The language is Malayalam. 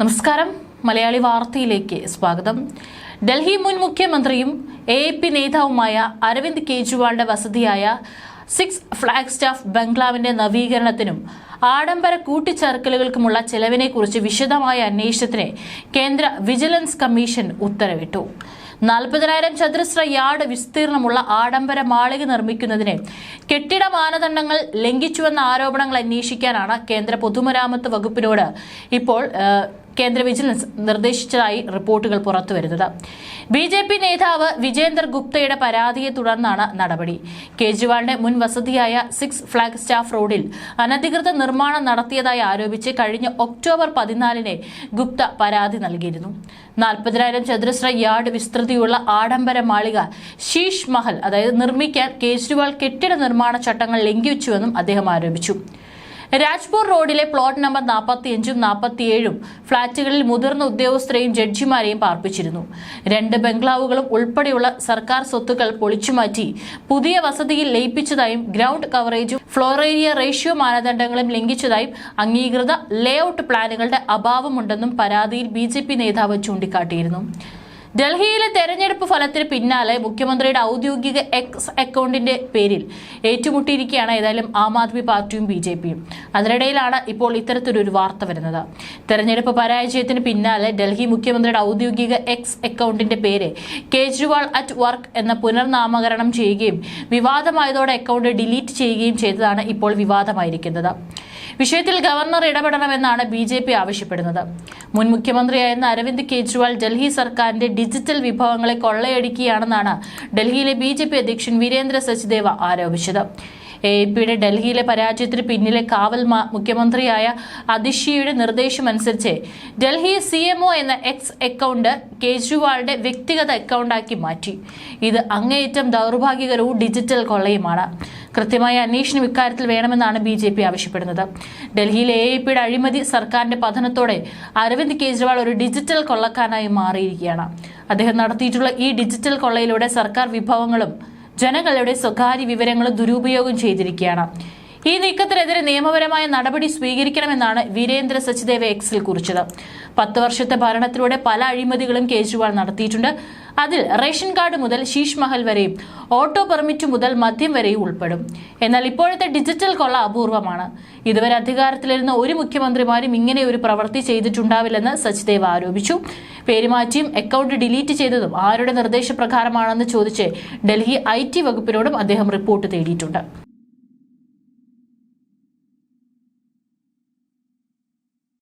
നമസ്കാരം. മലയാളി വാർത്തയിലേക്ക് സ്വാഗതം. ഡൽഹി മുൻ മുഖ്യമന്ത്രിയും എ പി നേതാവുമായ അരവിന്ദ് കെജ്രിവാളിന്റെ വസതിയായ സിക്സ് ഫ്ലാഗ് സ്റ്റാഫ് ബംഗ്ലാവിന്റെ നവീകരണത്തിനും ആഡംബര കൂട്ടിച്ചേർക്കലുകൾക്കുമുള്ള ചെലവിനെക്കുറിച്ച് വിശദമായ അന്വേഷണത്തിന് കേന്ദ്ര വിജിലൻസ് കമ്മീഷൻ ഉത്തരവിട്ടു. നാൽപ്പതിനായിരം ചതുരശ്ര യാർഡ് വിസ്തീർണമുള്ള ആഡംബര മാളിക നിർമ്മിക്കുന്നതിന് കെട്ടിട മാനദണ്ഡങ്ങൾ ലംഘിച്ചുവെന്ന ആരോപണങ്ങൾ അന്വേഷിക്കാനാണ് കേന്ദ്ര പൊതുമരാമത്ത് വകുപ്പിനോട് ഇപ്പോൾ കേന്ദ്ര വിജിലൻസ് നിർദ്ദേശിച്ചതായി റിപ്പോർട്ടുകൾ പുറത്തുവരുന്നത് ബി ജെ പി നേതാവ് വിജേന്ദർ ഗുപ്തയുടെ പരാതിയെ തുടർന്നാണ് നടപടി. കേജ്രിവാളിന്റെ മുൻ വസതിയായ സിക്സ് ഫ്ലാഗ് സ്റ്റാഫ് റോഡിൽ അനധികൃത നിർമ്മാണം നടത്തിയതായി ആരോപിച്ച് കഴിഞ്ഞ ഒക്ടോബർ പതിനാലിന് ഗുപ്ത പരാതി നൽകിയിരുന്നു. നാൽപ്പതിനായിരം ചതുരശ്ര യാർഡ് വിസ്തൃതിയുള്ള ആഡംബര മാളിക ശീഷ് മഹൽ അതായത് നിർമ്മിക്കാൻ കേജ്രിവാൾ കെട്ടിട നിർമ്മാണ ചട്ടങ്ങൾ ലംഘിച്ചുവെന്നും അദ്ദേഹം ആരോപിച്ചു. രാജ്പൂർ റോഡിലെ പ്ലോട്ട് നമ്പർ നാൽപ്പത്തിയഞ്ചും നാൽപ്പത്തിയേഴും ഫ്ളാറ്റുകളിൽ മുതിർന്ന ഉദ്യോഗസ്ഥരെയും ജഡ്ജിമാരെയും പാർപ്പിച്ചിരുന്നു. രണ്ട് ബംഗ്ലാവുകളും ഉൾപ്പെടെയുള്ള സർക്കാർ സ്വത്തുക്കൾ പൊളിച്ചുമാറ്റി പുതിയ വസതിയിൽ ലയിപ്പിച്ചതായും ഗ്രൗണ്ട് കവറേജും ഫ്ലോർ ഏരിയ റേഷ്യോ മാനദണ്ഡങ്ങളും ലംഘിച്ചതായും അംഗീകൃത ലേഔട്ട് പ്ലാനുകളുടെ അഭാവമുണ്ടെന്നും പരാതിയിൽ ബി നേതാവ് ചൂണ്ടിക്കാട്ടിയിരുന്നു. ഡൽഹിയിലെ തെരഞ്ഞെടുപ്പ് ഫലത്തിന് പിന്നാലെ മുഖ്യമന്ത്രിയുടെ ഔദ്യോഗിക എക്സ് അക്കൗണ്ടിന്റെ പേരിൽ ഏറ്റുമുട്ടിയിരിക്കുകയാണ് ഏതായാലും ആം ആദ്മി പാർട്ടിയും ബി ജെ പിയും. അതിനിടയിലാണ് ഇപ്പോൾ ഇത്തരത്തിലൊരു വാർത്ത വരുന്നത്. തെരഞ്ഞെടുപ്പ് പരാജയത്തിന് പിന്നാലെ ഡൽഹി മുഖ്യമന്ത്രിയുടെ ഔദ്യോഗിക എക്സ് അക്കൗണ്ടിന്റെ പേര് കേജ്രിവാൾ അറ്റ് വർക്ക് എന്ന പുനർനാമകരണം ചെയ്യുകയും വിവാദമായതോടെ അക്കൗണ്ട് ഡിലീറ്റ് ചെയ്യുകയും ചെയ്തതാണ് ഇപ്പോൾ വിവാദമായിരിക്കുന്നത്. വിഷയത്തിൽ ഗവർണർ ഇടപെടണമെന്നാണ് ബി ആവശ്യപ്പെടുന്നത്. മുൻ മുഖ്യമന്ത്രിയായിരുന്ന അരവിന്ദ് കെജ്രിവാൾ ഡൽഹി സർക്കാരിന്റെ ഡിജിറ്റൽ വിഭവങ്ങളെ കൊള്ളയടിക്കുകയാണെന്നാണ് ഡൽഹിയിലെ ബി അധ്യക്ഷൻ വീരേന്ദ്ര സച്ദേവ ആരോപിച്ചത്. എ പിയുടെ ഡൽഹിയിലെ പരാജയത്തിന് പിന്നിലെ കാവൽ മുഖ്യമന്ത്രിയായ അതിഷിയുടെ നിർദ്ദേശമനുസരിച്ച് ഡൽഹി സി എന്ന എക്സ് അക്കൗണ്ട് കേജ്രിവാളിന്റെ വ്യക്തിഗത അക്കൗണ്ടാക്കി മാറ്റി. ഇത് അങ്ങേയറ്റം ദൗർഭാഗ്യകരവും ഡിജിറ്റൽ കൊള്ളയുമാണ്. കൃത്യമായ അന്വേഷണം ഇക്കാര്യത്തിൽ വേണമെന്നാണ് ബി ജെ പി ആവശ്യപ്പെടുന്നത്. ഡൽഹിയിലെ എ പിയുടെ അഴിമതി സർക്കാരിന്റെ പതനത്തോടെ അരവിന്ദ് കെജ്രിവാൾ ഒരു ഡിജിറ്റൽ കൊള്ളക്കാരനായി മാറിയിരിക്കുകയാണ്. അദ്ദേഹം നടത്തിയിട്ടുള്ള ഈ ഡിജിറ്റൽ കൊള്ളയിലൂടെ സർക്കാർ വിഭവങ്ങളും ജനങ്ങളുടെ സ്വകാര്യ വിവരങ്ങൾ ദുരുപയോഗം ചെയ്തിരിക്കുകയാണ്. ഈ നീക്കത്തിനെതിരെ നിയമപരമായ നടപടി സ്വീകരിക്കണമെന്നാണ് വീരേന്ദ്ര സച്ചിദേവ് എക്സിൽ കുറിച്ചത്. പത്ത് വർഷത്തെ ഭരണത്തിലൂടെ പല അഴിമതികളും കേജ്രിവാൾ നടത്തിയിട്ടുണ്ട്. അതിൽ റേഷൻ കാർഡ് മുതൽ ശീഷ് മഹൽ വരെയും ഓട്ടോ പെർമിറ്റ് മുതൽ മദ്യം വരെയും ഉൾപ്പെടും. എന്നാൽ ഇപ്പോഴത്തെ ഡിജിറ്റൽ കൊള്ള അപൂർവമാണ്. ഇതുവരെ അധികാരത്തിലിരുന്ന ഒരു മുഖ്യമന്ത്രിമാരും ഇങ്ങനെ ഒരു പ്രവൃത്തി ചെയ്തിട്ടുണ്ടാവില്ലെന്ന് സച്ദേവ് ആരോപിച്ചു. പേരുമാറ്റിയും അക്കൗണ്ട് ഡിലീറ്റ് ചെയ്തതും ആരുടെ നിർദ്ദേശപ്രകാരമാണെന്ന് ചോദിച്ച് ഡൽഹി ഐ വകുപ്പിനോടും അദ്ദേഹം റിപ്പോർട്ട് തേടിയിട്ടുണ്ട്.